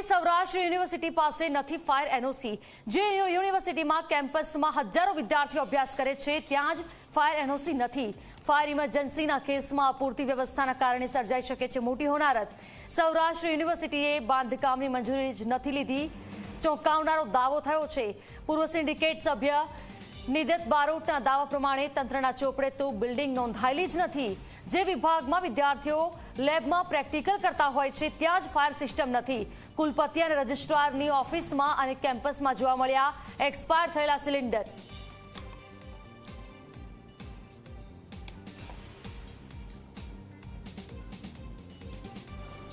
આવેલી સૌરાષ્ટ્ર યુનિવર્સિટી પાસે નથી ફાયર એનઓસી. જે યુનિવર્સિટીમાં કેમ્પસમાં હજારો વિદ્યાર્થીઓ અભ્યાસ કરે છે, ત્યાં જ ફાયર એનઓસી નથી. ફાયર ઇમરજન્સીના કેસમાં અપૂરતી વ્યવસ્થાના કારણે સર્જાઈ શકે છે મોટી હોનારત. સૌરાષ્ટ્ર યુનિવર્સિટીએ બાંધકામની મંજૂરી જ નથી લીધી. ચોંકાવનારો દાવો થયો છે. પૂર્વ સિન્ડિકેટ સભ્ય નિદત બારોટના દાવા પ્રમાણે તંત્રના ચોપડે તો બિલ્ડિંગ નોંધાયેલી જ નથી. જે વિભાગમાં વિદ્યાર્થીઓ લેબમાં પ્રેક્ટિકલ કરતા હોય છે, ત્યાં જ ફાયર સિસ્ટમ નથી. કુલપતિ અને રજિસ્ટ્રારની ઓફિસમાં અને કેમ્પસમાં જોવા મળ્યા એક્સપાયર થયેલા સિલિન્ડર.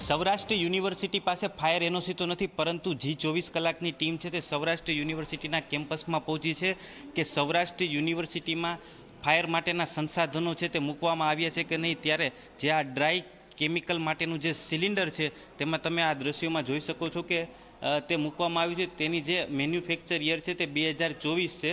સૌરાષ્ટ્ર યુનિવર્સિટી પાસે ફાયર એનઓસી તો નથી, પરંતુ જી ચોવીસ કલાકની ટીમ છે તે સૌરાષ્ટ્ર યુનિવર્સિટીના કેમ્પસમાં પહોંચી છે કે સૌરાષ્ટ્ર યુનિવર્સિટીમાં ફાયર માટેના સંસાધનો છે તે મૂકવામાં આવ્યા છે કે નહીં, ત્યારે જે આ ડ્રાય કેમિકલ માટેનું જે સિલિન્ડર છે, તેમાં તમે આ દ્રશ્યોમાં જોઈ શકો છો કે તે મૂકવામાં આવ્યું છે. તેની જે મેન્યુફેક્ચર યર છે તે બે હજાર ચોવીસ છે.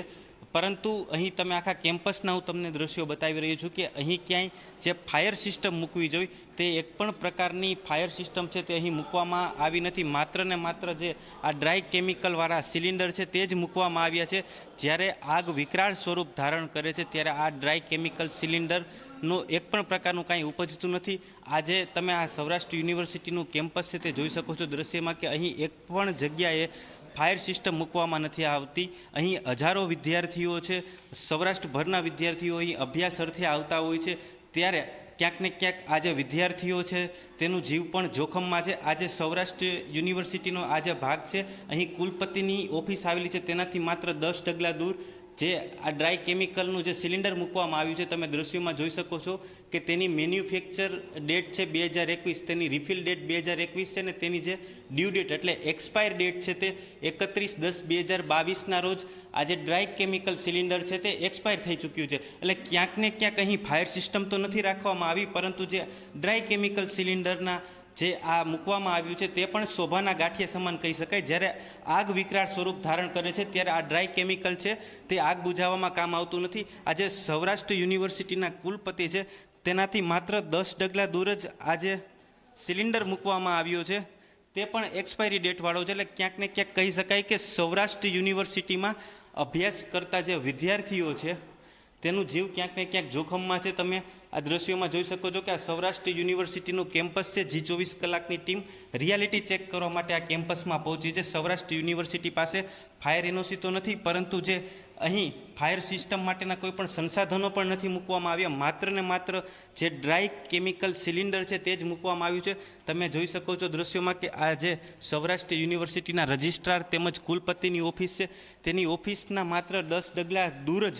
પરંતુ અહીં તમે આખા કેમ્પસના હું તમને દ્રશ્યો બતાવી રહ્યો છું કે અહીં ક્યાંય જે ફાયર સિસ્ટમ મૂકવી જોઈએ તે એક પણ પ્રકારની ફાયર સિસ્ટમ છે તે અહીં મૂકવામાં આવી નથી. માત્ર ને માત્ર જે આ ડ્રાય કેમિકલવાળા સિલિન્ડર છે તે જ મૂકવામાં આવ્યા છે. જ્યારે આગ વિકરાળ સ્વરૂપ ધારણ કરે છે ત્યારે આ ડ્રાય કેમિકલ સિલિન્ડરનો એક પણ પ્રકારનું કાંઈ ઉપજતું નથી. આજે તમે આ સૌરાષ્ટ્ર યુનિવર્સિટીનું કેમ્પસ છે તે જોઈ શકો છો દ્રશ્યમાં કે અહીં એક પણ જગ્યાએ ફાયર સિસ્ટમ મૂકવામાં નથી આવતી. અહીં હજારો વિદ્યાર્થીઓ છે. સૌરાષ્ટ્રભરના વિદ્યાર્થીઓ અહીં અભ્યાસ અર્થે આવતા હોય છે. ત્યારે ક્યાંક ને ક્યાંક આજે વિદ્યાર્થીઓ છે, તેનું જીવ પણ જોખમમાં છે. આજે સૌરાષ્ટ્ર યુનિવર્સિટીનો આજે ભાગ છે, અહીં કુલપતિની ઓફિસ આવેલી છે. તેનાથી માત્ર દસ ડગલા દૂર. જે આ ડ્રાય કેમિકલનું જે સિલિન્ડર મૂકવામાં આવ્યું છે, તમે દ્રશ્યોમાં જોઈ શકો છો. કે તેની મેન્યુફેક્ચર ડેટ છે બે હજાર એકવીસ, તેની રિફિલ ડેટ બે હજાર એકવીસ છે ને તેની જે ડ્યુ ડેટ એટલે એક્સપાયર ડેટ છે તે એકત્રીસ દસ બે હજાર બાવીસના રોજ આ જે ડ્રાય કેમિકલ સિલિન્ડર છે તે એક્સપાયર થઈ ચૂક્યું છે. એટલે ક્યાંક ને ક્યાંક અહીં ફાયર સિસ્ટમ તો નથી રાખવામાં આવી, પરંતુ જે ડ્રાય કેમિકલ સિલિન્ડરના જે આ મૂકવામાં આવ્યું છે તે પણ શોભાના ગાંઠિયા સમાન કહી શકાય. જ્યારે આગ વિકરાળ સ્વરૂપ ધારણ કરે છે ત્યારે આ ડ્રાય કેમિકલ છે તે આગ બુઝાવવામાં કામ આવતું નથી. આજે સૌરાષ્ટ્ર યુનિવર્સિટીના કુલપતિ છે તેનાથી માત્ર દસ ડગલા દૂર જ આજે સિલિન્ડર મૂકવામાં આવ્યો છે. તે પણ એક્સપાયરી ડેટવાળો છે એટલે ક્યાંક ને ક્યાંક કહી શકાય કે સૌરાષ્ટ્ર યુનિવર્સિટીમાં અભ્યાસ કરતા જે વિદ્યાર્થીઓ છે, તેનું જીવ ક્યાંક ને ક્યાંક જોખમમાં છે. તમે આ દ્રશ્યોમાં જોઈ શકો છો કે આ સૌરાષ્ટ્ર યુનિવર્સિટીનું કેમ્પસ છે. જી ચોવીસ કલાકની ટીમ રિયાલિટી ચેક કરવા માટે આ કેમ્પસમાં પહોંચી છે. સૌરાષ્ટ્ર યુનિવર્સિટી પાસે ફાયર એનઓસી તો નથી, પરંતુ જે અહીં ફાયર સિસ્ટમ માટેના કોઈ પણ સંસાધનો પણ નથી મૂકવામાં આવ્યા. માત્ર ને માત્ર જે ડ્રાય કેમિકલ સિલિન્ડર છે તે જ મૂકવામાં આવ્યું છે. તમે જોઈ શકો છો દ્રશ્યોમાં કે આ જે સૌરાષ્ટ્ર યુનિવર્સિટીના રજિસ્ટ્રાર તેમજ કુલપતિની ઓફિસ છે. તેની ઓફિસના માત્ર દસ ડગલા દૂર જ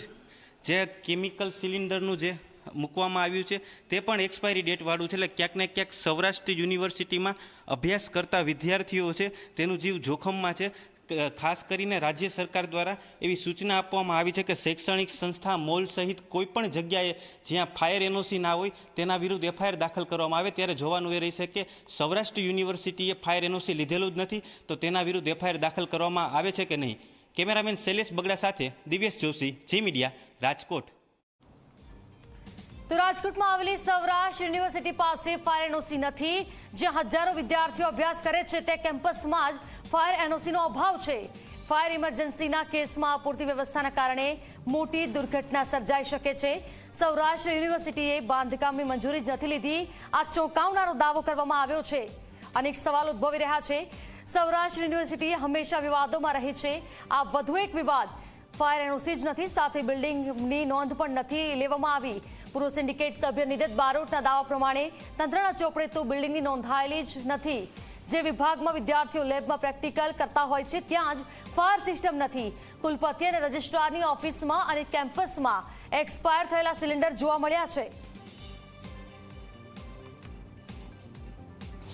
જે કેમિકલ સિલિન્ડરનું જે મૂકવામાં આવ્યું છે તે પણ એક્સપાયરી ડેટવાળું છે. એટલે ક્યાંક ને ક્યાંક સૌરાષ્ટ્ર યુનિવર્સિટીમાં અભ્યાસ કરતા વિદ્યાર્થીઓ છે. તેનું જીવ જોખમમાં છે. ખાસ કરીને રાજ્ય સરકાર દ્વારા એવી સૂચના આપવામાં આવી છે કે શૈક્ષણિક સંસ્થા મોલ સહિત કોઈપણ જગ્યાએ જ્યાં ફાયર એનઓસી ના હોય, તેના વિરુદ્ધ એફઆઈઆર દાખલ કરવામાં આવે ત્યારે જોવાનું એ રહેશે કે સૌરાષ્ટ્ર યુનિવર્સિટીએ ફાયર એનઓસી લીધેલું જ નથી, તો તેના વિરુદ્ધ એફઆઈઆર દાખલ કરવામાં આવે છે કે નહીં? કેમેરામેન શૈલેષ બગડા સાથે દિવ્યેશ જોશી, જી મીડિયા, રાજકોટ. તો રાજકોટમાં આવેલી સૌરાષ્ટ્ર યુનિવર્સિટી પાસે ફાયર એનઓસી નથી. જ્યાં હજારો વિદ્યાર્થીઓ અભ્યાસ કરે છે, તે કેમ્પસમાં જ ફાયર એનઓસીનો અભાવ છે. ફાયર ઇમરજન્સીના કેસમાં અપૂરતી વ્યવસ્થાના કારણે મોટી દુર્ઘટના સર્જાઈ શકે છે. સૌરાષ્ટ્ર યુનિવર્સિટીએ બાંધકામની મંજૂરી જ નથી લીધી. આ ચોંકાવનારો દાવો કરવામાં આવ્યો છે. અનેક સવાલ ઉદ્ભવી રહ્યા છે. સૌરાષ્ટ્ર યુનિવર્સિટી હંમેશા વિવાદોમાં રહી છે. આ વધુ એક વિવાદ ફાયર એનઓસી જ નથી, સાથે બિલ્ડિંગની નોંધ પણ નથી લેવામાં આવી. પૂર્વ સિન્ડિકેટ સભ્ય નિદત બારોટના દાવા પ્રમાણે તંત્રના ચોપડે તો બિલ્ડિંગની નોંધાયેલી જ નથી. જે વિભાગમાં વિદ્યાર્થીઓ લેબમાં પ્રેક્ટિકલ કરતા હોય છે, ત્યાં જ ફાયર સિસ્ટમ નથી. કુલપતિ અને રજિસ્ટ્રારની ઓફિસમાં અને કેમ્પસમાં એક્સપાયર થયેલા સિલિન્ડર જોવા મળ્યા છે.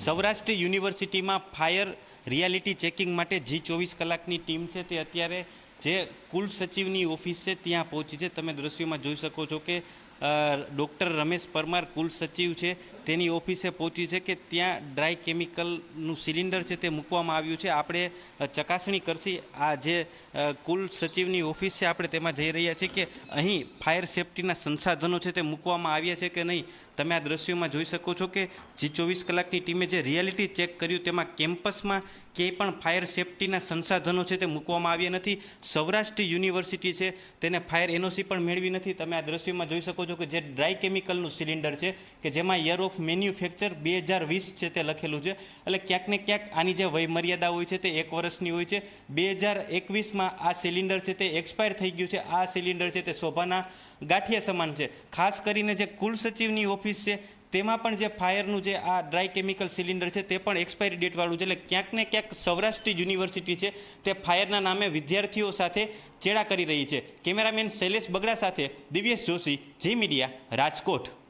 સૌરાષ્ટ્ર યુનિવર્સિટીમાં ફાયર રિયાલિટી ચેકિંગ માટે જી ચોવીસ કલાકની ટીમ છે. તે અત્યારે જે કુલ સચિવની ઓફિસ છે, ત્યાં પહોંચી છે. તમે દ્રશ્યોમાં જોઈ શકો છો કે ડૉક્ટર રમેશ પરમાર કુલ સચિવ છે. તેની ઓફિસે પહોંચી છે કે ત્યાં ડ્રાય કેમિકલનું સિલિન્ડર છે તે મૂકવામાં આવ્યું છે. આપણે ચકાસણી કરશી આ જે કુલ સચિવની ઓફિસ છે આપણે તેમાં જઈ રહ્યા છીએ કે અહીં ફાયર સેફટીના સંસાધનો છે તે મૂકવામાં આવ્યા છે કે નહીં. તમે આ દ્રશ્યોમાં જોઈ શકો છો કે જે ચોવીસ કલાકની ટીમે જે રિયાલિટી ચેક કર્યું તેમાં કેમ્પસમાં ક્યાંય પણ ફાયર સેફટીના સંસાધનો છે તે મૂકવામાં આવ્યા નથી. સૌરાષ્ટ્ર યુનિવર્સિટી છે, તેને ફાયર એનઓસી પણ મેળવી નથી. તમે આ દ્રશ્યમાં જોઈ શકો છો કે જે ડ્રાય કેમિકલનું સિલિન્ડર છે, કે જેમાં યર ઓફ મેન્યુફેક્ચર બે હજાર વીસ છે તે લખેલું છે. એટલે ક્યાંક ને ક્યાંક આની જે વયમર્યાદા હોય છે તે એક વર્ષની હોય છે. બે હજાર એકવીસમાં આ સિલિન્ડર છે તે એક્સપાયર થઈ ગયું છે. આ સિલિન્ડર છે તે શોભાના ગાંઠિયા સમાન છે. ખાસ કરીને જે કુલ સચિવની ઓફિસ છે તેમાં પણ જે ફાયરનું જે આ ડ્રાય કેમિકલ સિલિન્ડર છે તે પણ એક્સપાયરી ડેટવાળું છે. એટલે ક્યાંક ને ક્યાંક સૌરાષ્ટ્ર યુનિવર્સિટી છે તે ફાયરના નામે વિદ્યાર્થીઓ સાથે ચેડા કરી રહી છે. કેમેરામેન શૈલેષ બગડા સાથે દિવ્યેશ જોશી, જી મીડિયા, રાજકોટ.